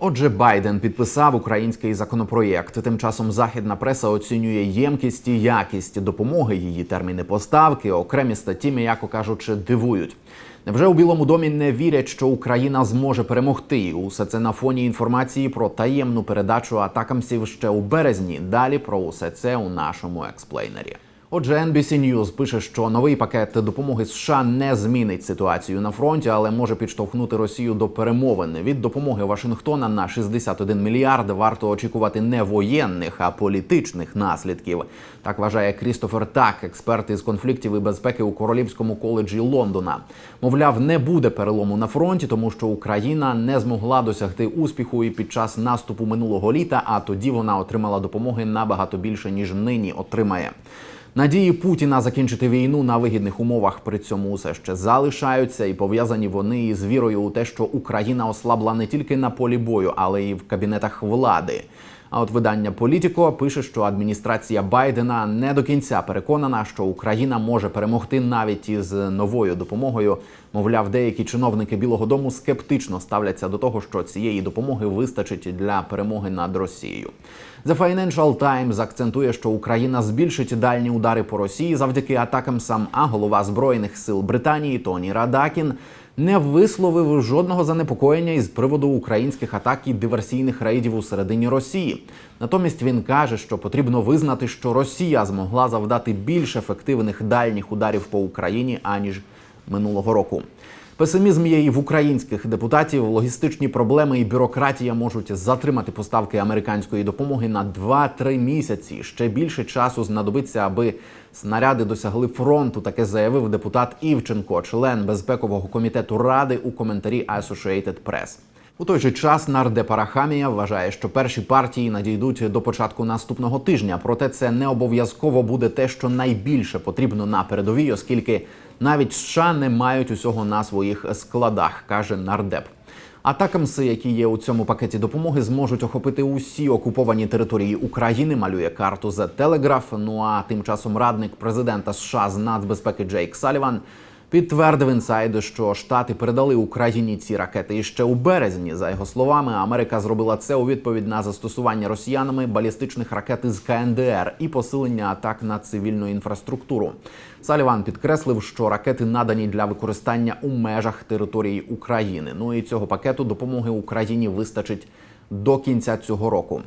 Отже, Байден підписав український законопроєкт. Тим часом західна преса оцінює ємкість і якість допомоги, її терміни поставки, окремі статті, м'яко кажучи, дивують. Невже у Білому домі не вірять, що Україна зможе перемогти? Усе це на фоні інформації про таємну передачу атакамсів ще у березні. Далі про усе це у нашому експлейнері. Отже, NBC News пише, що новий пакет допомоги США не змінить ситуацію на фронті, але може підштовхнути Росію до перемовин. Від допомоги Вашингтона на 61 мільярд варто очікувати не воєнних, а політичних наслідків. Так вважає Крістофер Так, експерт із конфліктів і безпеки у Королівському коледжі Лондона. Мовляв, не буде перелому на фронті, тому що Україна не змогла досягти успіху і під час наступу минулого літа. А тоді вона отримала допомоги набагато більше ніж нині отримає. Надії Путіна закінчити війну на вигідних умовах при цьому усе ще залишаються, і пов'язані вони із вірою у те, що Україна ослабла не тільки на полі бою, але й в кабінетах влади. А от видання Політіко пише, що адміністрація Байдена не до кінця переконана, що Україна може перемогти навіть із новою допомогою. Мовляв, деякі чиновники Білого Дому скептично ставляться до того, що цієї допомоги вистачить для перемоги над Росією. The Financial Times акцентує, що Україна збільшить дальні удари по Росії завдяки атакам сам. А голова збройних сил Британії Тоні Радакін не висловив жодного занепокоєння із приводу українських атак і диверсійних рейдів у середині Росії. Натомість він каже, що потрібно визнати, що Росія змогла завдати більш ефективних дальніх ударів по Україні аніж минулого року. Песимізм є і в українських депутатів. Логістичні проблеми і бюрократія можуть затримати поставки американської допомоги на 2-3 місяці. Ще більше часу знадобиться, аби снаряди досягли фронту. Таке заявив депутат Івченко, член безпекового комітету ради у коментарі Associated Press. У той же час нардеп Арахамія вважає, що перші партії надійдуть до початку наступного тижня. Проте це не обов'язково буде те, що найбільше потрібно на передовій, оскільки навіть США не мають усього на своїх складах, каже нардеп. Атакамси, які є у цьому пакеті допомоги, зможуть охопити усі окуповані території України. Малює карту The Telegraph. Ну а тим часом радник президента США з нацбезпеки Джейк Саліван підтвердив інсайду, що штати передали Україні ці ракети іще у березні. За його словами, Америка зробила це у відповідь на застосування росіянами балістичних ракет із КНДР і посилення атак на цивільну інфраструктуру. Саліван підкреслив, що ракети надані для використання у межах території України. Ну і цього пакету допомоги Україні вистачить до кінця цього року.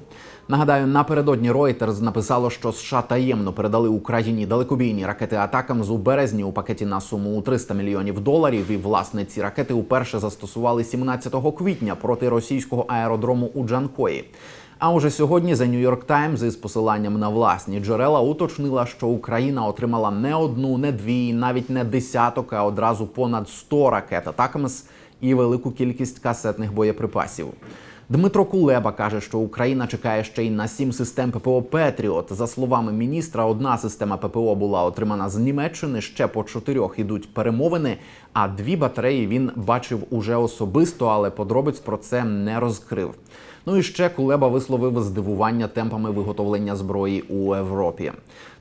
Нагадаю, напередодні Reuters написало, що США таємно передали Україні далекобійні ракети атакам з у березні у пакеті на суму у 300 мільйонів доларів. І власне ці ракети уперше застосували 17 квітня проти російського аеродрому у Джанкої. А уже сьогодні The New York Times із посиланням на власні джерела уточнила, що Україна отримала не одну, не дві, навіть не десяток, а одразу понад 100 ракет атакамс і велику кількість касетних боєприпасів. Дмитро Кулеба каже, що Україна чекає ще й на сім систем ППО Петріот. За словами міністра, одна система ППО була отримана з Німеччини. Ще по чотирьох ідуть перемовини. А дві батареї він бачив уже особисто, але подробиць про це не розкрив. Ну і ще Кулеба висловив здивування темпами виготовлення зброї у Європі.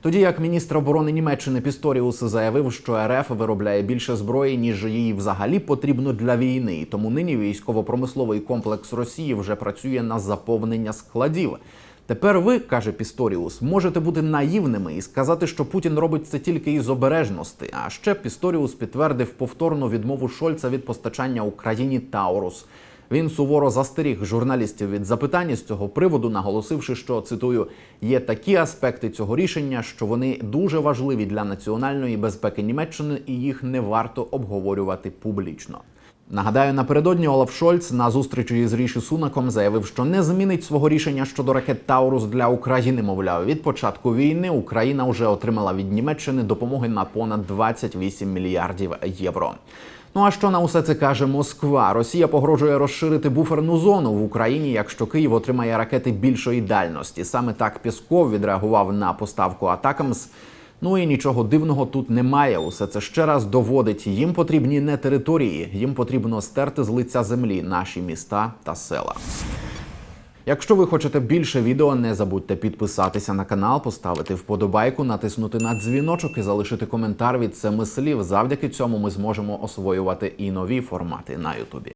Тоді як міністр оборони Німеччини Пісторіус заявив, що РФ виробляє більше зброї, ніж її взагалі потрібно для війни. Тому нині військово-промисловий комплекс Росії вже працює на заповнення складів. Тепер ви, каже Пісторіус, можете бути наївними і сказати, що Путін робить це тільки із обережності. А ще Пісторіус підтвердив повторну відмову Шольца від постачання Україні Таурус. Він суворо застеріг журналістів від запитань з цього приводу, наголосивши, що цитую є такі аспекти цього рішення, що вони дуже важливі для національної безпеки Німеччини, і їх не варто обговорювати публічно. Нагадаю, напередодні Олаф Шольц на зустрічі із Ріші Сунаком заявив, що не змінить свого рішення щодо ракет Таурус для України. Мовляв, від початку війни Україна вже отримала від Німеччини допомоги на понад 28 мільярдів євро. Ну а що на усе це каже Москва? Росія погрожує розширити буферну зону в Україні, якщо Київ отримає ракети більшої дальності. Саме так Пісков відреагував на поставку атакамс. Ну і нічого дивного тут немає. Усе це ще раз доводить. Їм потрібні не території, їм потрібно стерти з лиця землі наші міста та села. Якщо ви хочете більше відео, не забудьте підписатися на канал, поставити вподобайку, натиснути на дзвіночок і залишити коментар від семи слів. Завдяки цьому ми зможемо освоювати і нові формати на Ютубі.